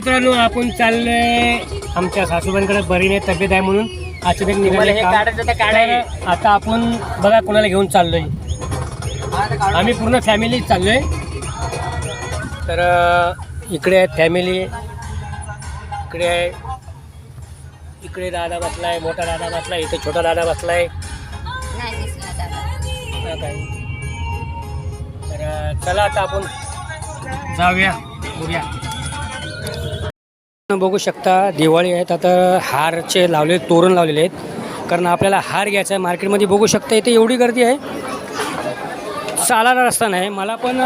मित्रांनो आपण चाललोय आमच्या सासूबाईंकडे. बरी नाही तब्येत आहे म्हणून. अचानक निघाले हे काम. काढायचं तर काढाय. तर आता आपण बघा कोणाला घेऊन चाललोय. आम्ही पूर्ण फॅमिली चाललोय. तर अं, इकडे आहे फॅमिली इकडे आहे. इकडे दादा बसलाय मोठा दादा बसलाय इथे छोटा दादा बसलाय. नाही दिसला दादा. हा काय. तर अं, चला आता आपण जाऊया उद्या बघू शकता. दिवाळी आहेत. आता हारचे लावले तोरण लावलेले आहेत. कारण आपल्याला हार घ्यायचा आहे. मार्केटमध्ये बघू शकता इथे एवढी गर्दी आहे. चालायला रस्ता नाही. मला पण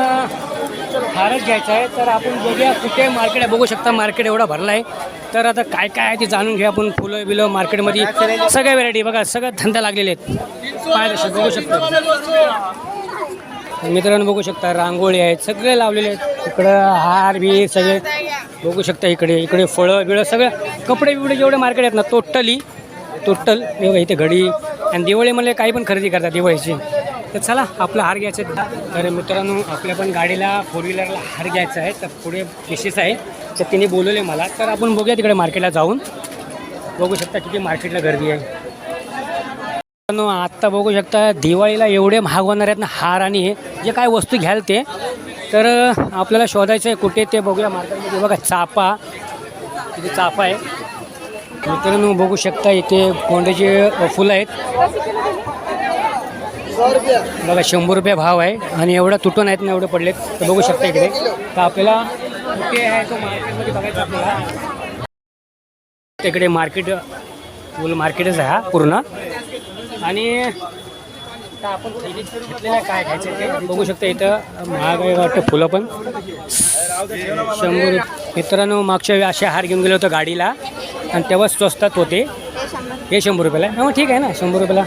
हारच घ्यायचा आहे. तर आपण बघूया कुठे मार्केट आहे. बघू शकता मार्केट एवढा भरला आहे. तर आता काय काय आहे ते जाणून घ्या. आपण फुलं बिलं मार्केटमध्ये सगळ्या व्हरायटी बघा. सगळं धंदा लागलेले आहेत. पाय बघू शकता. मित्रांनो बघू शकता रांगोळी आहेत. सगळे लावलेले आहेत. इकडं हार बी सगळे बघू शकता इकडे इकडे फळं बिळं सगळं कपडे बिपडे जेवढे मार्केट आहेत ना टोटली टोटल इथे घडी आणि दिवाळीमध्ये काही पण खरेदी करतात दिवाळीची. तर चला आपला हार घ्यायचा तर मित्रांनो आपल्या पण गाडीला फोर व्हीलरला हार घ्यायचा आहे. तर पुढे केसेस आहे. तर तिने बोलवले मला. तर आपण बघूया तिकडे मार्केटला जाऊन. बघू शकता किती मार्केटला गर्दी आहे. मित्रांनो आत्ता बघू शकता दिवाळीला एवढे महाग होणार आहेत ना हार आणि हे. जे काय वस्तू घ्याल ते. तर आपल्याला शोधायचं आहे कुठे ते बघूया मार्केटमध्ये. बघा चापा इथे चापा आहे. मित्रांनो बघू शकता इथे कोंड्याचे फुलं आहेत. बघा शंभर रुपये भाव आहे. आणि एवढा तुटून आहेत ना एवढे पडलेत. तर बघू शकता इकडे. तर आपल्याला कुठे आहे तो मार्केटमध्ये बघायचा आपल्याला. तिकडे मार्केट फुल मार्केटच आहे हा पूर्ण. आणि आता आपण काय घ्यायचं ते बघू शकता इथं महाग आहे वाटतं फुलं पण. शंभर मित्रांनो मागच्या वेळी असे हार घेऊन गेलो होतो गाडीला आणि तेव्हाच स्वस्तात होते. हे शंभर रुपयाला आहे. हा, ठीक आहे ना शंभर रुपयाला.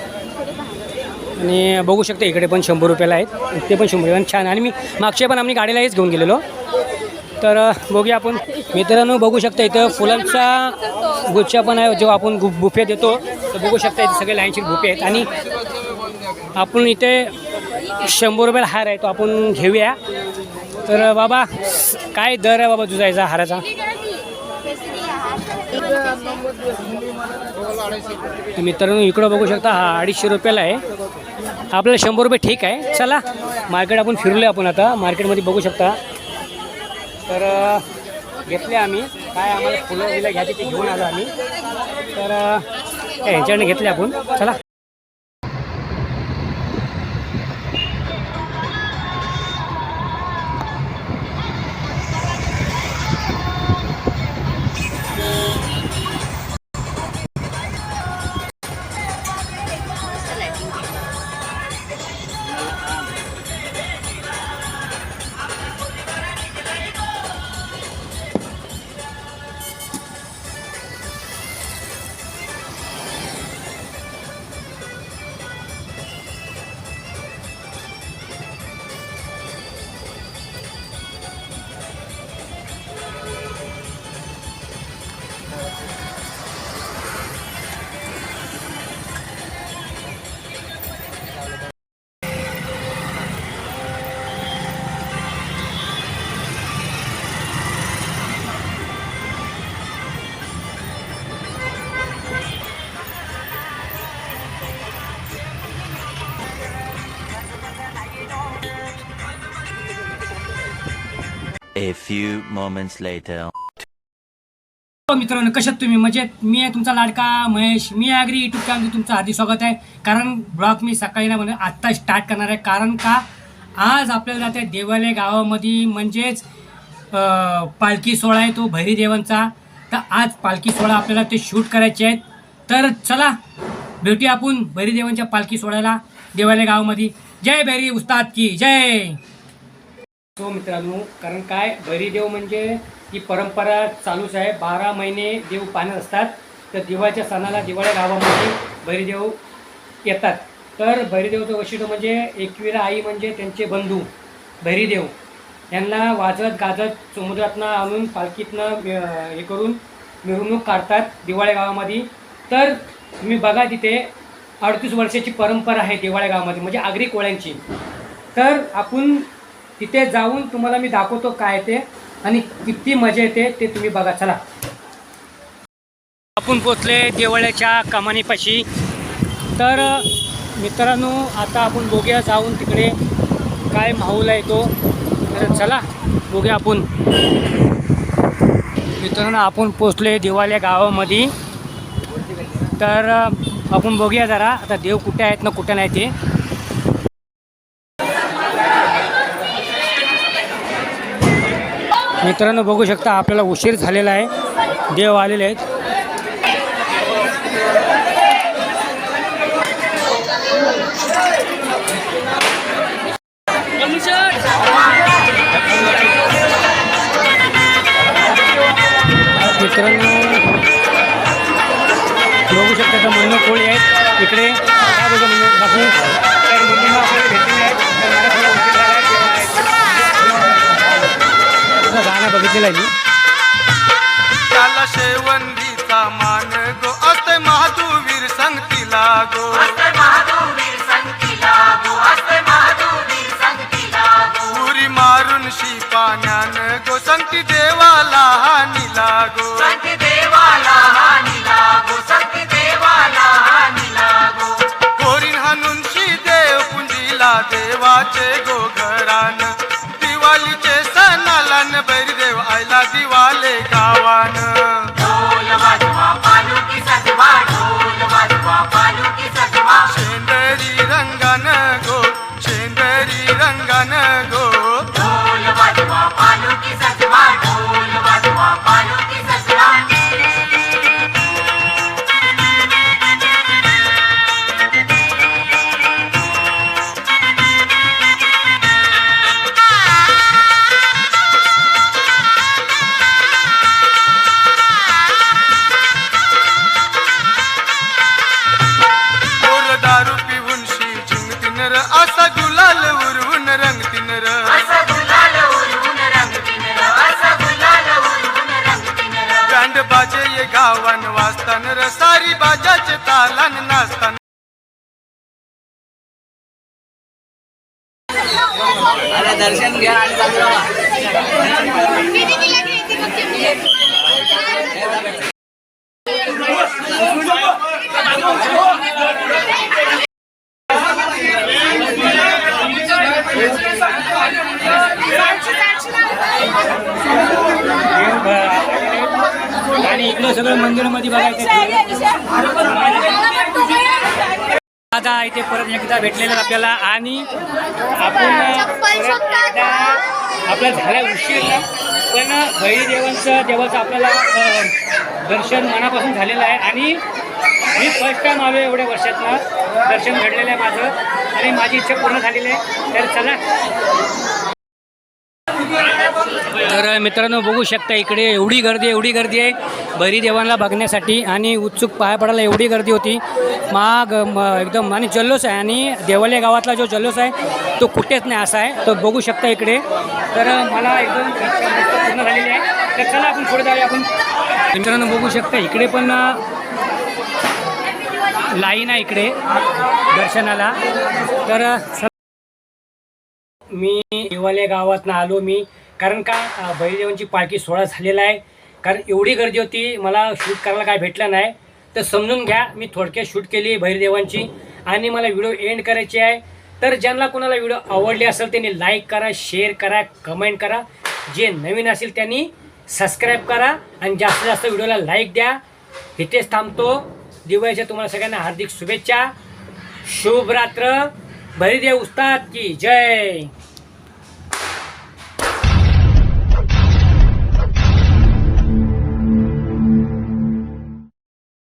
आणि बघू शकता इकडे पण शंभर रुपयाला आहेत. ते पण शंभर रुपये छान आणि मी मागच्या पण आम्ही गाडीला हेच घेऊन गेलेलो. तर बघूया आपण. मित्रांनो बघू शकता इथं फुलांचा गुच्छा पण आहे जो आपण गु बुफे देतो. तर बघू शकता इथे सगळे लाईनशीर बुफे आहेत. आणि आपण इथे शंभर रुपयाला हार आहे तो आपण घेऊया. तर बाबा काय दर आहे बाबा तुझा याचा हाराचा मित्रांनो इकडं बघू शकता हा अडीचशे रुपयाला आहे. आपल्याला शंभर रुपये ठीक आहे. चला मार्केट आपण फिरलो आपण आता. मार्केटमध्ये बघू शकता. तर घेतले आम्ही. काय आम्हाला फुलं बिलं घ्यायची ते घेऊन आलो आम्ही. तर काय ह्यांच्याकडे घेतले आपण. चला. A few moments later. हो मित्रांनो कशात तुम्ही म्हणजे मी आहे तुमचा लाडका महेश. मी आगरी युट्यूब चॅनल तुमचं हार्दिक स्वागत आहे. कारण ब्लॉग मी सकाळी ना म्हणजे आत्ता स्टार्ट करणार आहे. कारण का? आज आपल्याला जाते देवालय गावामध्ये. म्हणजेच पालखी सोहळा आहे तो भैरी देवांचा तर आज पालखी सोहळा आपल्याला ते शूट करायचे आहेत. तर चला भेटूया आपण भैरी देवांच्या पालखी सोहळ्याला देवालय गावामध्ये. जय भैरी उस्ताद की जय! सो मित्रांनो कारण काय? भैरीदेव म्हणजे ही परंपरा चालूच आहे बारा महिने देव पाण्यात असतात. तर दिवाळीच्या सणाला दिवाळी गावामध्ये भैरीदेव येतात. तर भैरीदेवचं वैशिष्ट्य म्हणजे एकविरा आई म्हणजे त्यांचे बंधू भैरीदेव यांना वाजत गाजत समुद्रातनं आणून पालखीतनं हे करून मिरवणूक काढतात दिवाळी गावामध्ये. तर तुम्ही बघा तिथे अडतीस वर्षाची परंपरा आहे दिवाळी गावामध्ये म्हणजे आगरी कोळ्यांची. तर आपण तिथे जाऊन तुम्हाला मी दाखवतो काय ते आणि किती मजा येते ते तुम्ही बघा. चला. आपण पोचले देवळ्याच्या कमानीपाशी. तर मित्रांनो आता आपण बघूया जाऊन तिकडे काय माहूल आहे तो. तर चला बघूया आपण. मित्रांनो आपण पोचले देवाल्या गावामध्ये. तर आपण बघूया जरा आता देव कुठे आहेत ना कुठे नाही ते. मित्रांनो बघू शकता आपल्याला उशीर झालेला आहे. देव आलेले आहेत. मित्रांनो बघू शकता तर म्हणणं कोळी आहेत. इकडे काय बघा म्हणून तुझं गाणं बघितलेलं आहे मी. त्याला मान गो. असे महादूवीर संगतीला गो उरी मारून शी पाण्यान गो. संगती देवाला हानीला गो कोरीन हाणून शी देव पुंजीला देवाचे गो घरान. दिवाळीचे बैरदेव आयला दिवाले गावान. बँड बाजे ये गावान वाजतान र सारी बाजाचे तालान नाचतान. आणि मध्ये बघायचं आता इथे परत एकदा भेटलेलं आपल्याला आणि आपण परत आपला झाला उशीर पण भैरी देवांचं देवाचं आपल्याला दर्शन मनापासून झालेलं आहे. आणि मी फर्स्ट टाइम आलो एवढ्या वर्षातनं. दर्शन घडलेलं आहे माझं. आणि माझी इच्छा पूर्ण झालेली आहे. तर चला. तर मित्रांनो बघू शकता इकडे एवढी गर्दी एवढी गर्दी आहे. बरी देवांना बघण्यासाठी आणि उत्सुक पाया पडायला एवढी गर्दी होती. माग एकदम आणि जल्लोष आहे. आणि देवालय गावातला जो जल्लोष आहे तो कुठेच नाही असा आहे. तो बघू शकता इकडे. तर मला एकदम पूर्ण झालेली आहे. तर चला आपण पुढे जाऊया आपण. मित्रांनो बघू शकता इकडे पण लाईन आहे इकडे दर्शनाला. तर चला. मी हिवाले गावातनं आलो. मी कारण का अ, बैलदेवांची पालखी सोहळा झालेला आहे. कारण एवढी गर्दी होती मला शूट करायला काय भेटलं नाही. तर समजून घ्या मी थोडक्यात शूट केली बहिरदेवांची आणि मला व्हिडिओ एंड करायची आहे. तर ज्यांना कोणाला व्हिडिओ आवडली असेल त्यांनी लाईक करा शेअर करा कमेंट करा. जे नवीन असेल त्यांनी सबस्क्राईब करा. आणि जास्तीत जास्त व्हिडिओला लाईक द्या. इथेच थांबतो. दिवाळीच्या तुम्हाला सगळ्यांना हार्दिक शुभेच्छा. शुभरात्र. भैरदेव उस्ताद की जय.